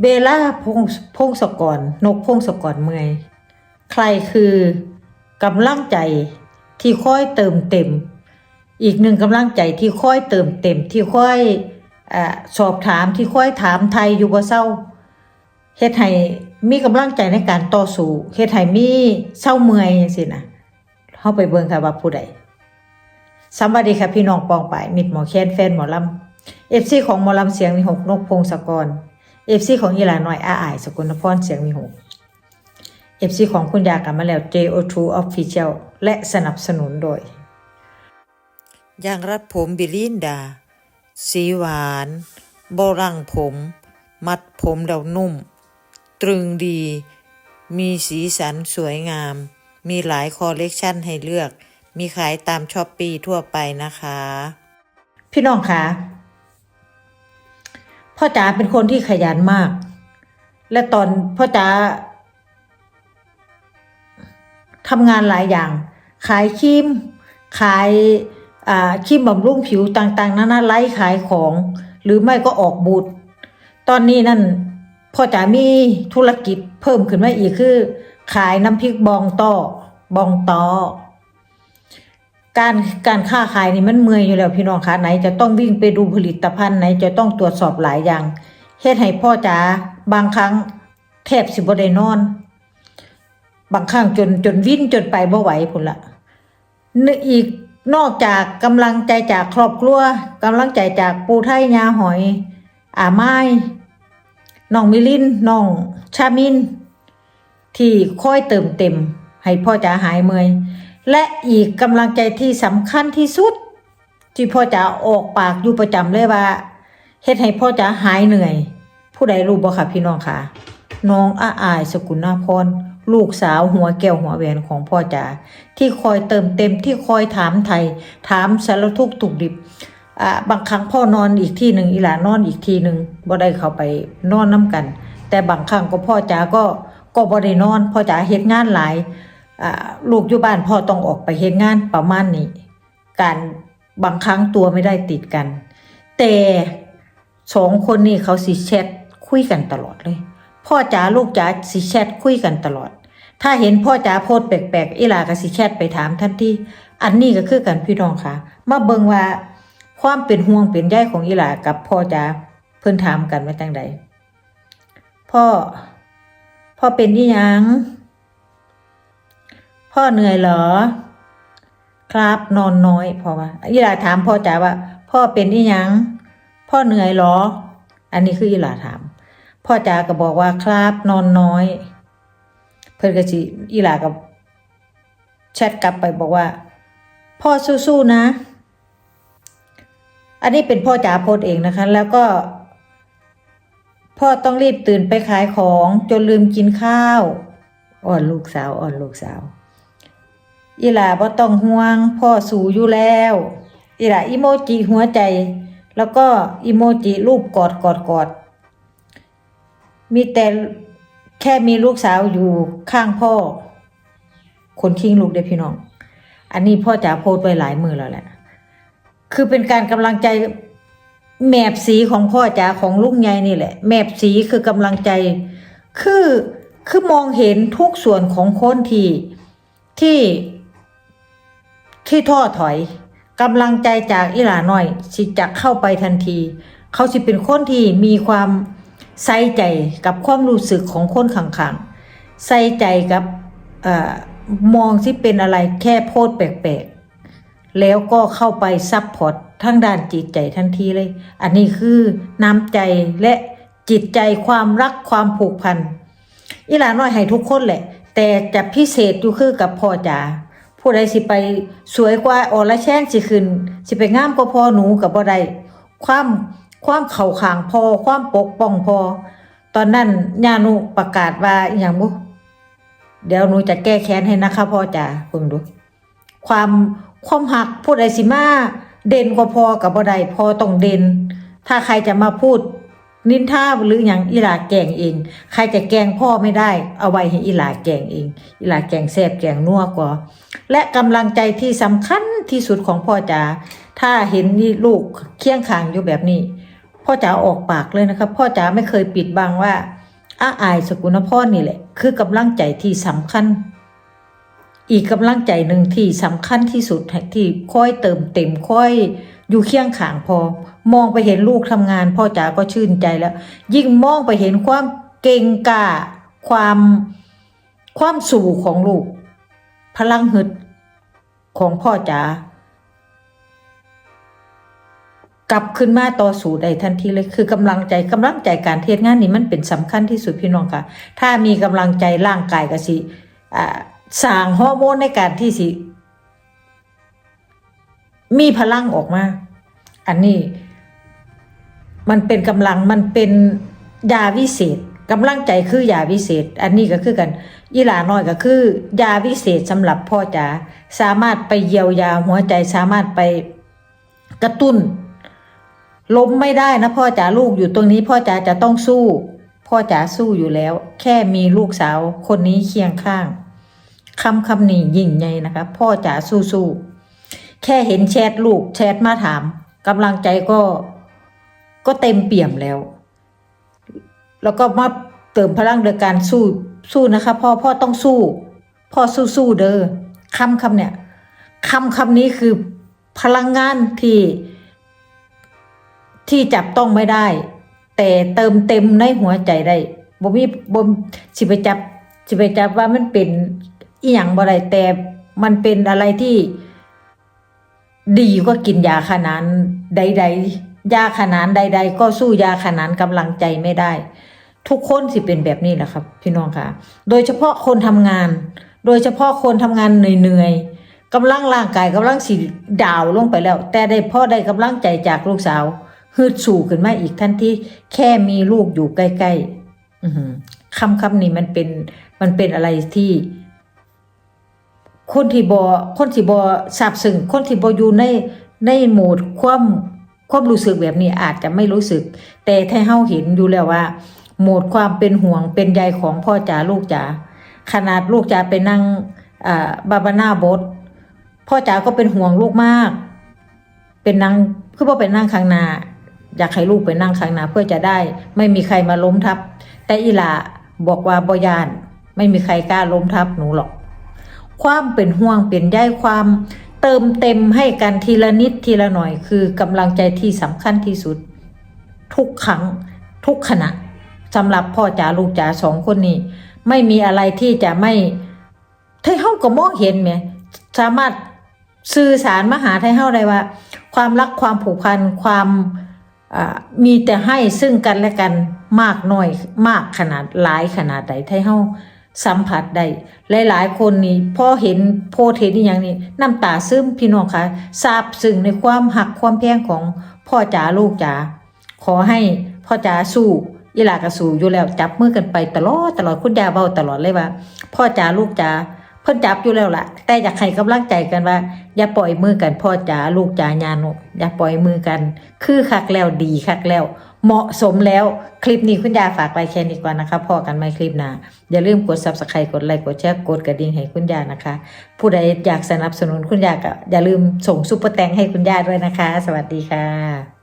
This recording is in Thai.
เบล่าพงพงศกร นกพงศกรเมยใครคือกำลังใจที่ค่อยเติมเต็ม อีกหนึ่งกำลังใจที่ค่อยเติมเต็ม ที่ค่อยอสอบถามที่ค่อยถามไทยอยู่บ่เศร้าเฮ็ดให้มีกำลังใจในการต่อสู้เฮ็ดให้มีเศร้าเมื่อยจังซี่นะเฮาไปเบิ่งค่ะว่าผู้ใดสวัสดีค่ะพี่น้องปองไปมิตรหมอแค้นแฟนหมอลำ FC ของหมอลำเสียงมีหกนกพงศกร FC ของอีหลาน้อยอาอายสกลนครเสียงมีหก FC ของคุณยากลับมาแล้ว JO2 Official และสนับสนุนโดยยางรัดผมบิลินดา สีหวานโบรังผม มัดผมเดานุ่ม ตรึงดี มีสีสันสวยงาม มีหลายคอลเลกชันให้เลือก มีขายตามช้อปปีทั่วไปนะคะ พี่น้องคะ พ่อจ๋าเป็นคนที่ขยันมาก และตอนพ่อจ๋าทำงานหลายอย่าง ขายครีมขายอ่าครีมบำรุงผิวต่างๆนานาไลฟ์ขายของ หรือไม่ก็ออกบูธตอนนี้นั่นพ่อจ๋ามีธุรกิจเพิ่มขึ้นมาอีกคือ ขายน้ำพริกบองต้อบองตอ การการค้าขายนี่มันเมื่อยอยู่แล้วพี่น้องคะไหน จะต้องวิ่งไปดูผลิตภัณฑ์ไหน จะต้องตรวจสอบหลายอย่างเฮ็ดให้พ่อจ๋าบางครั้งแทบสิบ่ได้นอน บางครั้งจนจนวิ่นจนไปบ่ไหวพุ่นละนอีกนอกจากกำลังใจจากครอบครัวกำลังใจจากปูไทยยาหอย อาไม้น้องมิลินน้องชามิน ที่ค่อยเติมเต็ม ให้พ่อจ๋าหายเมื่อย และอีกกำลังใจที่สำคัญที่สุด ที่พ่อจ๋าออกปากอยู่ประจำเลยว่าเฮ็ดให้พ่อจ๋าหายเหนื่อย ผู้ใดรู้บ่ค่ะพี่น้องค่ะ น้องอาอายสกุลนาพรลูกสาวหัวแก้วหัวแหวนของพ่อจ๋าที่คอยเติมเต็มที่คอยถามไทย ถามสารทุกข์ตุกดิบอ่าบางครั้งพ่อนอนอีกที่หนึ่งอีหลานอนอีกที่หนึ่งบ่ได้เข้าไปนอนน้ำกัน แต่บางครั้งก็พ่อจ๋าก็ก็บ่ได้นอน พ่อจ๋าเฮ็ดงานหลาย ลูกอยู่บ้านพ่อต้องออกไปเฮ็ดงานประมาณนี้ การบางครั้งตัวไม่ได้ติดกัน แต่สองคนนี้เขาสิแชทคุยกันตลอดเลย พ่อจ๋าลูกจ๋าสิแชทคุยกันตลอด ถ้าเห็นพ่อจ๋าโพสต์แปลกๆอีหลาก็สิแชทไปถามทันทีอันนี้ก็คือกันพี่น้องค่ะ มาเบิ่งว่าความเป็นห่วงเป็นใยของอีหลากับพ่อจ๋าเพิ่นถามกันว่าจังใดพ่อ พ่อเป็นอีหยัง พ่อเหนื่อยเหรอ ครับนอนน้อยพ่อว่าอีหลาถามพ่อจ๋าว่า พ่อเป็นอีหยัง พ่อเหนื่อยเหรอ อันนี้คืออีหลาถาม พ่อจ๋าก็บอกว่าครับนอนน้อย เพิ่นก็สิอีหลากับแชทกลับไปบอกว่า พ่อสู้ๆนะ อันนี้เป็นพ่อจ๋าโพสเองนะคะ แล้วก็ พ่อต้องรีบตื่นไปขายของจนลืมกินข้าว อ่อนลูกสาว อ่อนลูกสาว อีหลาบ่ต้องห่วง พ่อสูอยู่แล้ว อีหลาอีโมจิหัวใจ แล้วก็อีโมจิรูปกอดกอดกอด มีแต่แค่มีลูกสาวอยู่ข้างพ่อ คนคิงลูกเด้พี่น้อง อันนี้พ่อจ๋าโพสไว้หลายมือแล้วแหละ คือเป็นการกำลังใจแมบสีของพ่อจ๋าของลุงใหญ่นี่แหละ แมบสีคือกำลังใจ คือคือมองเห็นทุกส่วนของคนที่ที่ ที่ท้อถอยกำลังใจจากอีหลาน้อย สิจะเข้าไปทันที เขาสิเป็นคนที่มีความใส่ใจกับความรู้สึกของคนข้างๆใส่ใจกับอมองที่เป็นอะไรแค่โพดแปลกๆ แล้วก็เข้าไปซับพอร์ตทั้งด้านจิตใจทันทีเลย อันนี้คือน้ำใจและจิตใจความรักความผูกพันอีหลาน้อยให้ทุกคนแหละ แต่จะพิเศษอยู่คือกับพ่อจ๋า ผู้ใดสิไปสวยกว่าอรแช่งสิขึ้น สิไปงามกว่าพ่อหนูกับบ่ได้ความความเข่าขางพอความปกป้องพอ ตอนนั้นญาหนุประกาศว่าอหย่างบุเดี๋ยวหนูจะแก้แค้นให้นะคะพ่อจ๋าเพิ่งดู ความความหักพูดไอสิมาเด่นกว่าพอกับบ่ได้พอต้องเด่น ถ้าใครจะมาพูด นินทาหรืออย่างอีหลาแกงเอง ใครจะแกงพ่อไม่ได้ เอาไว้ให้อีหลาแกงเอง อีหลาแกงแซ่บแกงนัวกว่า และกำลังใจที่สำคัญที่สุดของพ่อจ๋าถ้าเห็นนี่ลูกเคียงข้างอยู่แบบนี้ พ่อจ๋าออกปากเลยนะครับ พ่อจ๋าไม่เคยปิดบังว่าอาอายสกุลพ่อนี่แหละ คือกำลังใจที่สำคัญ อีกกำลังใจหนึ่งที่สำคัญที่สุดที่ค่อยเติมเต็มค่อย อยู่เคียงข้างพอ มองไปเห็นลูกทำงาน พ่อจ๋าก็ชื่นใจแล้ว ยิ่งมองไปเห็นความเก่งกาความความสู่ของลูก พลังฮึดของพ่อจ๋ากลับขึ้นมาต่อสู้ได้ทันทีเลยคือกำลังใจกำลังใจการเทศงานนี่มันเป็นสำคัญที่สุดพี่น้องค่ะ ถ้ามีกำลังใจร่างกายก็สิสร้างฮอร์โมนในการที่สิ มีพลังออกมา อันนี้ มันเป็นกำลังมันเป็นยาวิเศษกำลังใจคือยาวิเศษ อันนี้ก็คือกันอีหลาน้อยก็คือยาวิเศษสำหรับพ่อจ๋าสามารถไปเยียวยาหัวใจสามารถไปกระตุ้น ล้มไม่ได้นะพ่อจ๋าลูกอยู่ตรงนี้ พ่อจ๋าจะต้องสู้ พ่อจ๋าสู้อยู่แล้ว แค่มีลูกสาวคนนี้เคียงข้างคำคำนี้ยิ่งใหญ่นะคะ พ่อจ๋าสู้สู้ แค่เห็นแชทลูกแชทมาถามกำลังใจก็ก็เต็มเปี่ยมแล้ว แล้วก็มาเติมพลังโดยการสู้สู้นะคะพ่อพ่อต้องสู้ พ่อสู้สู้เด้อคำคำเนี่ยคำคำนี้คือพลังงานที่ ที่จับต้องไม่ได้ แต่เติมเต็มในหัวใจได้บ่มีบ่สิไปจับสิไปจับว่ามันเป็นอีหยังบ่ได้แต่มันเป็นอะไรที่ ดีกว่ากินยาขนานใด ๆ ยาขนานใด ๆ ก็สู้ยาขนานกำลังใจไม่ได้ ทุกคนสิเป็นแบบนี้แหละครับ พี่น้องค่ะ โดยเฉพาะคนทำงาน โดยเฉพาะคนทำงานเหนื่อยๆกำลังร่างกายกำลังสิดาวลงไปแล้ว แต่ได้พ่อได้กำลังใจจากลูกสาวฮึดสู่ขึ้นมาอีกทันที่แค่มีลูกอยู่ใกล้ๆคำคำนี้มันเป็นมันเป็นอะไรที่ คนที่บอคนที่บอทราบซึ้งคนที่บออยู่ในในโหมดความความรู้สึกแบบนี้อาจจะไม่รู้สึก แต่ถ้าเฮาเห็นอยู่แล้วว่าโหมดความเป็นห่วงเป็นใยของพ่อจ๋าลูกจ๋าขนาดลูกจ๋าไปนั่งอ่าบาบาน่าบดพ่อจ๋าก็เป็นห่วงลูกมาก เป็นนั่งคือว่าเป็นนั่งข้างหน้าอยากให้ลูกไปนั่งข้างหน้าเพื่อจะได้ ไม่มีใครมาล้มทับ แต่อีหลาบอกว่าบยาน ไม่มีใครกล้าล้มทับหนูหรอก ความเป็นห่วงเป็นใยความเติมเต็มให้กันทีละนิดทีละหน่อย คือกำลังใจที่สำคัญที่สุด ทุกครั้งทุกขณะสำหรับพ่อจ๋าลูกจ๋าสองคนนี้ ไม่มีอะไรที่จะไม่ไทเฮาก็มองเห็นไหมสามารถสื่อสารมาหาไทเฮาได้ว่า ความรักความผูกพันความมีแต่ให้ซึ่งกันและกันมากน้อยมากขนาดหลายขนาดใดไทเฮา สัมผัสได้หลาย ๆ คนนี่พอเห็นโพสต์เห็นอย่างนี้น้ำตาซึมพี่น้องคะซาบซึ้งในความหักความแพงของพ่อจ๋าลูกจ๋าขอให้พ่อจ๋าสู้อีลากระสู้อยู่แล้วจับมือกันไปตลอดตลอดคุณยาเบาตลอดเลยว่า พ่อจ๋าลูกจ๋า เพิ่นจับอยู่แล้วล่ะ แต่อยากให้กำลังใจกันว่า อย่าปล่อยมือกันพ่อจ๋าลูกจ๋าญานุอย่าปล่อยมือกัน คือคักแล้วดีคักแล้ว เหมาะสมแล้วคลิปนี้คุณยาฝากไว้แค่นี้ก่อนนะคะพอกันไหมคลิปหน้าอย่าลืมกด subscribe กดไลค์กดแชร์กดกระดิ่งให้คุณยานะคะ ผู้ใดอยากสนับสนุนคุณยาก็อย่าลืมส่งซุปเปอร์แตงให้คุณยาด้วยนะคะ สวัสดีค่ะ